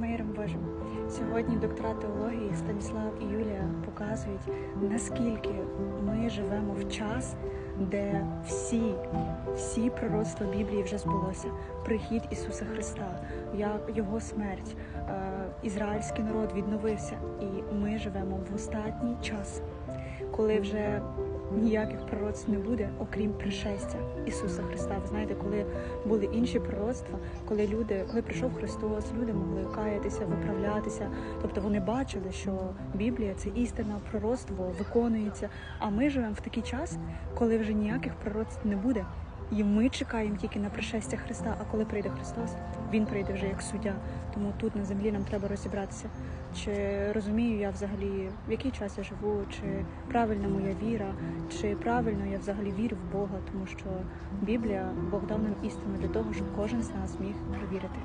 Миром Божим. Сьогодні доктора теології Станіслав і Юлія показують, наскільки ми живемо в час, де всі, всі пророцтва Біблії вже збулося. Прихід Ісуса Христа, Його смерть, е, ізраїльський народ відновився, і ми живемо в останній час, коли вже ніяких пророцтв не буде, окрім пришестя Ісуса Христа. Ви знаєте, коли були інші пророцтва, коли люди, коли прийшов Христос, люди могли каятися, виправлятися. Тобто вони бачили, що Біблія це істина, пророцтво виконується. А ми живемо в такий час, коли вже ніяких пророцтв не буде. І ми чекаємо тільки на пришестя Христа. А коли прийде Христос, Він прийде вже як суддя. Тому тут на землі нам треба розібратися, чи розумію я взагалі, в який час я живу, чи правильна моя віра, чи правильно я взагалі вірю в Бога, тому що Біблія Бог дав нам істину для того, щоб кожен з нас міг повірити.